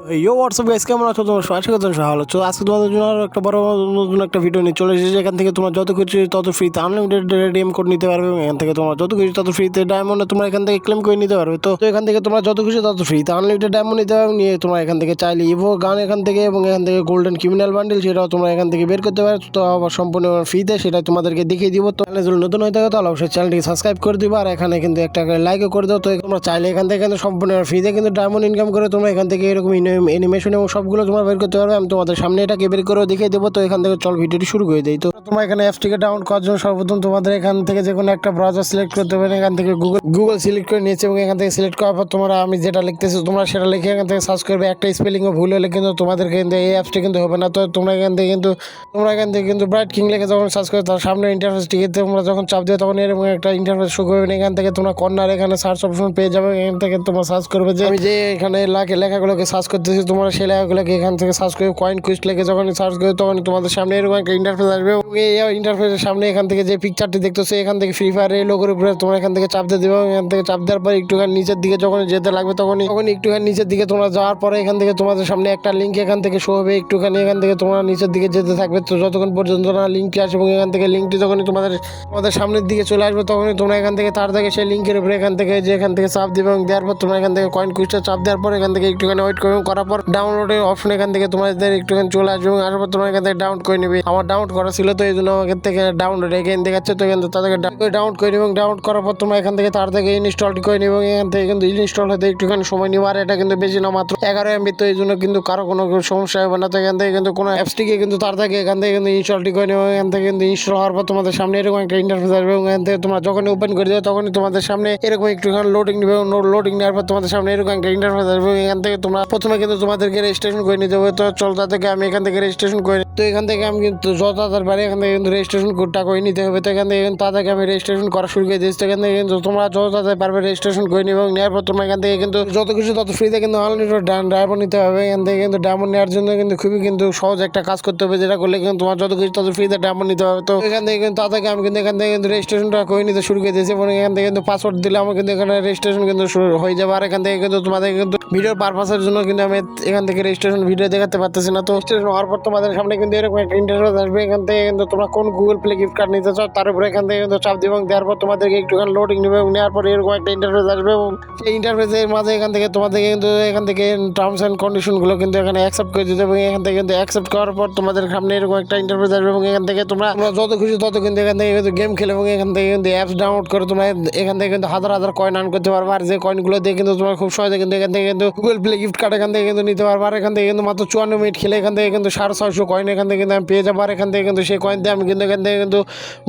ইয়ো WhatsApp guys কেমন আছো তোমার আশা করি তোমরা ভালো আছো আজকে তোমাদের জন্য আরও একটা বড় নতুন একটা ভিডিও নিয়ে চলে এসেছি এখান থেকে তোমরা যত কিছু তত ফ্রিতে আনলিমিটেড রেডিএম কোড নিতে পারবে এখান থেকে তোমরা যত কিছু তত ফ্রিতে ডায়মন্ড তোমরা এখান থেকে ক্লেম করে নিতে পারবে তো এখান থেকে তোমরা যত কিছু তত ফ্রিতে আনলিমিটেড ডায়মন্ড নিতে পারবে নিয়ে তোমরা এখান থেকে চাইলে ইভো গান এখান থেকে এবং এখান থেকে গোল্ডেন ক্রিমিনাল বান্ডেল সেটাও তোমরা এখান থেকে বের করতে পারো তো আবার সম্পূর্ণ ফ্রিতে সেটা তোমাদেরকে দেখিয়ে দিব তো চ্যানেল নতুন হয়ে থাকে তাহলে অবশ্যই চ্যানেলটিকে সাবস্ক্রাইব করে দিবা আর এখানে কিন্তু একটা লাইকও করে দাও তো তোমরা চাইলে এখান থেকে কিন্তু সম্পূর্ণ ফ্রিতে কিন্তু ডায়মন্ড ইনকাম করে তোমরা এখান থেকে এরকম অ্যানিমেশন এবং সবগুলো তোমার বের করতে পারবে, আমি তোমাদের সামনে এটাকে বের করে দেখিয়ে দেবো। তো এখান থেকে চল ভিডিওটি শুরু করে দিই। তো তোমার এখানে অ্যাপসটিকে ডাউনলোড করার জন্য সর্বপ্রথম তোমাদের এখান থেকে যে কোনো একটা ব্রাউজার সিলেক্ট করতে হবে এখান থেকে গুগল গুগল সিলেক্ট করে নিয়েছে এবং এখান থেকে সিলেক্ট করার পর তোমরা, আমি যেটা লিখতেছি, তোমরা সেটা লিখে এখান থেকে সার্চ করবে। একটা স্পেলিংও ভুল হলে কিন্তু তোমাদেরকে কিন্তু এই অ্যাপসটি কিন্তু হবে না। তো তোমরা এখান থেকে কিন্তু, তোমরা এখান থেকে কিন্তু ব্রাইট কিং লেখে যখন সার্চ করে তার সামনে ইন্টারফেসটিকে তোমরা যখন চাপ দিও তখন এরকম একটা ইন্টারফেস শো করবে। এখান থেকে তোমরা কর্নার এখানে সার্চ অপশন পেয়ে যাবে। এখান থেকে তোমরা সার্চ করবে যে, আমি যে এখানে লেখা লেখাগুলোকে সার্চ করতেছি তোমরা সেই লেখাগুলোকে এখান থেকে সার্চ করে কয়েন কুইস্ট লেগে যখন সার্চ করে তখন তোমাদের সামনে এরকম একটা ইন্টারফেস আসবে এবং এই ইন্টারফেসের সামনে এখান থেকে যে পিকচারটি দেখতেছো এখান থেকে ফ্রি ফায়ার এই লোগোর উপরে তোমরা এখান থেকে চাপ দিয়ে দেবে এখান থেকে চাপ দেওয়ার পর একটুখানি নিচের দিকে যখন যেতে লাগবে তখনই তখন একটুখানি নিচের দিকে তোমরা যাওয়ার পরে এখান থেকে তোমাদের সামনে একটা লিঙ্ক এখান থেকে শো হবে একটুখানি এখান থেকে তোমরা নিচের দিকে যেতে থাকবে তো যতক্ষণ পর্যন্ত না লিঙ্কটি আসে এবং এখান থেকে লিঙ্কটি যখনই তোমাদের তোমাদের সামনের দিকে চলে আসবে তখনই তোমরা এখান থেকে তার থেকে সেই লিঙ্কের উপরে এখান থেকে যে এখান থেকে চাপ দেবে এবং দেওয়ার পর তোমরা এখান থেকে কয়েন কুইজটা চাপ দেওয়ার পর এখান থেকে একটুখানি ওয়েট করবে করার পর ডাউনলোডের অপশন এখান থেকে তোমাদের একটুখানি চলে আসবে এবং আসার পর তোমরা এখান থেকে ডাউনলোড করে নেবে আমার ডাউনলোড করা ছিল তো এই জন্য আমাকে থেকে ডাউনলোড এখানে দেখাচ্ছে তো এখান থেকে তাদেরকে ডাউনলোড করে এবং ডাউনলোড করার পর তোমরা এখান থেকে তার থেকে ইনস্টলটি করে নেবে এখান থেকে কিন্তু ইনস্টল হতে একটুখানি সময় নেবে আর এটা কিন্তু বেশি না মাত্র এগারো এমবি তো এই জন্য কিন্তু কারও কোনো সমস্যা হবে না তো এখান থেকে কিন্তু কোনো অ্যাপসটিকে কিন্তু তার থেকে এখান থেকে কিন্তু ইনস্টলটি করে নেবে এখান থেকে কিন্তু ইনস্টল হওয়ার পর তোমাদের সামনে এরকম একটা ইন্টারফেস আসবে এবং এখান থেকে তোমরা যখনই ওপেন করে দেবে তখনই তোমাদের সামনে এরকম একটুখানি লোডিং নেবে লোডিং নেওয়ার পর তোমাদের সামনে এরকম একটা ইন্টারফেস আসবে এখান থেকে তোমরা প্রথমে কিন্তু তোমাদেরকে রেজিস্ট্রেশন করে নিতে হবে। তো চল তাদেরকে আমি এখান থেকে রেজিস্ট্রেশন করে তো এখান থেকে আমি কিন্তু যত তাড়াতাড়ি পারি এখান থেকে কিন্তু রেজিস্ট্রেশন কোডটা করে নিতে হবে তো এখান থেকে কিন্তু তাদেরকে আমি রেজিস্ট্রেশন করা শুরু করে দিয়েছি তো এখান থেকে কিন্তু তোমরা যত তাড়াতাড়ি পারবে রেজিস্ট্রেশন করে নিবে এবং নেওয়ার পর তোমরা এখান থেকে কিন্তু যত কিছু তত ফ্রিতে কিন্তু আনলিমিটেড ডায়মন্ড নিতে হবে এখান থেকে কিন্তু ডায়মন্ড নেওয়ার জন্য কিন্তু খুবই কিন্তু সহজ একটা কাজ করতে হবে যেটা করলে কিন্তু তোমার যত কিছু তত ফ্রিতে ডায়মন্ড নিতে হবে তো এখান থেকে কিন্তু তাদেরকে আমি কিন্তু এখান থেকে কিন্তু রেজিস্ট্রেশনটা করে নিতে শুরু করে দিয়েছি এবং এখান থেকে কিন্তু পাসওয়ার্ড দিলে আমার কিন্তু এখানে রেজিস্ট্রেশন কিন্তু শুরু হয়ে যাবে আর এখান থেকে কিন্তু তোমাদের কিন্তু ভিডিওর পারপাসের জন্য কিন্তু আমি এখান থেকে রেজিস্ট্রেশন ভিডিও দেখাতে পারতেছি না তো রেজিস্ট্রেশন হওয়ার পর তোমাদের সামনে কিন্তু এরকম একটা ইন্টারফেস আসবে এখান থেকে কিন্তু তোমরা কোন গুগল প্লে গিফট কার্ড নিতে চাও তার উপরে এখান থেকে কিন্তু চাপ দিবে এবং দেওয়ার পর তোমাদেরকে একটুখানি লোডিং নেবে এবং নেওয়ার পর এরকম একটা ইন্টারফেস আসবে এবং সেই ইন্টারফেসের মাঝে এখান থেকে তোমাদেরকে কিন্তু এখান থেকে টার্মস অ্যান্ড কন্ডিশনগুলো কিন্তু এখানে অ্যাকসেপ্ট করে দিতে এবং এখান থেকে কিন্তু অ্যাকসেপ্ট করার পর তোমাদের সামনে এরকম একটা ইন্টারফেস আসবে এবং এখান থেকে তোমরা যত খুশি তত কিন্তু এখান থেকে কিন্তু গেম খেলে এবং এখান থেকে কিন্তু অ্যাপস ডাউনলোড করে তোমরা এখান থেকে কিন্তু হাজার হাজার কয়েন আর্ন করতে পারবে আর যে কয়েনগুলো দিয়ে কিন্তু তোমার খুব সহজে কিন্তু এখান থেকে কিন্তু গুগল প্লে গিফট কার্ড এখান থেকে কিন্তু নিতে পারবে আর এখান থেকে কিন্তু মাত্র চুয়ান্ন মিনিট খেলে এখান থেকে কিন্তু সাড়ে ছয়শো কয়েন এখান থেকে কিন্তু আমি পেয়ে যাব আর এখান থেকে কিন্তু সেই কয়েন দিয়ে আমি কিন্তু এখান থেকে কিন্তু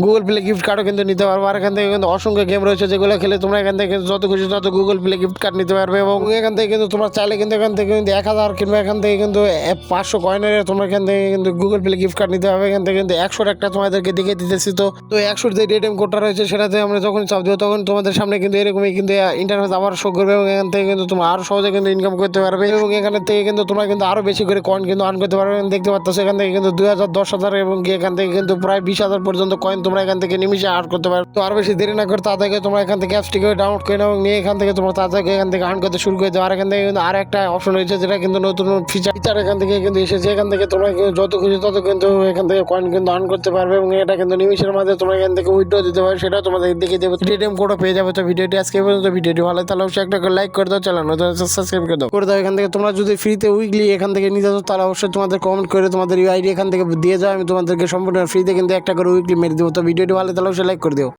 গুগল প্লে গিফট কার্ডও কিন্তু নিতে পারব আর এখান থেকে কিন্তু অসংখ্য গেম রয়েছে যেগুলো খেলে তোমরা এখান থেকে যত খুশি তত গুগল প্লে গিফট কার্ড নিতে পারবে এবং এখান থেকে কিন্তু তোমরা চাইলে কিন্তু এখান থেকে কিন্তু এক হাজার কিংবা এখান থেকে কিন্তু পাঁচশো কয়েনের তোমরা এখান থেকে কিন্তু গুগল প্লে গিফট কার্ড নিতে হবে এখান থেকে কিন্তু একশোর একটা তোমাদেরকে দেখে দিতেছি তো তো একশোর যে রেডিএম কোডটা রয়েছে সেটাতে আমরা যখন চাপ দেবো তখন তোমাদের সামনে কিন্তু এরকমই কিন্তু ইন্টারফেস আবার শো করবে এবং এখান থেকে কিন্তু তোমরা আরও সহজে কিন্তু ইনকাম করতে পারবে এবং এখান থেকে কিন্তু তোমরা কিন্তু আরও বেশি করে কয়েন কিন্তু আর্ন করতে পারবে দেখতে পাচ্ছ এখান থেকে কিন্তু দুই হাজার দশ হাজার এবং এখান থেকে কিন্তু প্রায় বিশ হাজার পর্যন্ত কয়েন তোমরা এখান থেকে নিমিশে আর্ন করতে পারবে তো আর বেশি দেরি না করে তাদেরকে তোমরা এখান থেকে অ্যাপসটিকে ডাউনলোড করে নাও এবং নিয়ে এখান থেকে তোমরা তাদেরকে এখান থেকে আর্ন করতে শুরু করে দাও আর এখান থেকে কিন্তু আর একটা অপশন রয়েছে যেটা কিন্তু নতুন ফিচার ফিচার এখান থেকে কিন্তু এসেছে এখান থেকে তোমরা যত খুশি তত কিন্তু এখান থেকে কয়েন কিন্তু আর্ন করতে পারবে এবং এটা কিন্তু নিমিশের মাঝে তোমরা এখান থেকে উইথড্র দিতে পারবে সেটা তোমাদের দেখিয়ে দেবে রিডিম কোডও পেয়ে যাবে তো ভিডিওটি আজকে পর্যন্ত ভিডিওটি ভালো তাহলে অবশ্যই একটা লাইক করে দাও চ্যানেল নতুন সাবস্ক্রাইব করে দাও করে দাও এখান থেকে তোমরা যদি ফ্রিতে উইকলি এখান থেকে নিতে চাও তাহলে অবশ্যই তোমাদের কমেন্ট করে তোমাদের ইউআইডি এখান থেকে দিয়ে যাও, আমি তোমাদেরকে সম্পূর্ণ ফ্রিতে কিন্তু একটা করে উইকলি মেরে দেবো। তো ভিডিওটি ভালো তাহলে অবশ্যই লাইক করে দিও।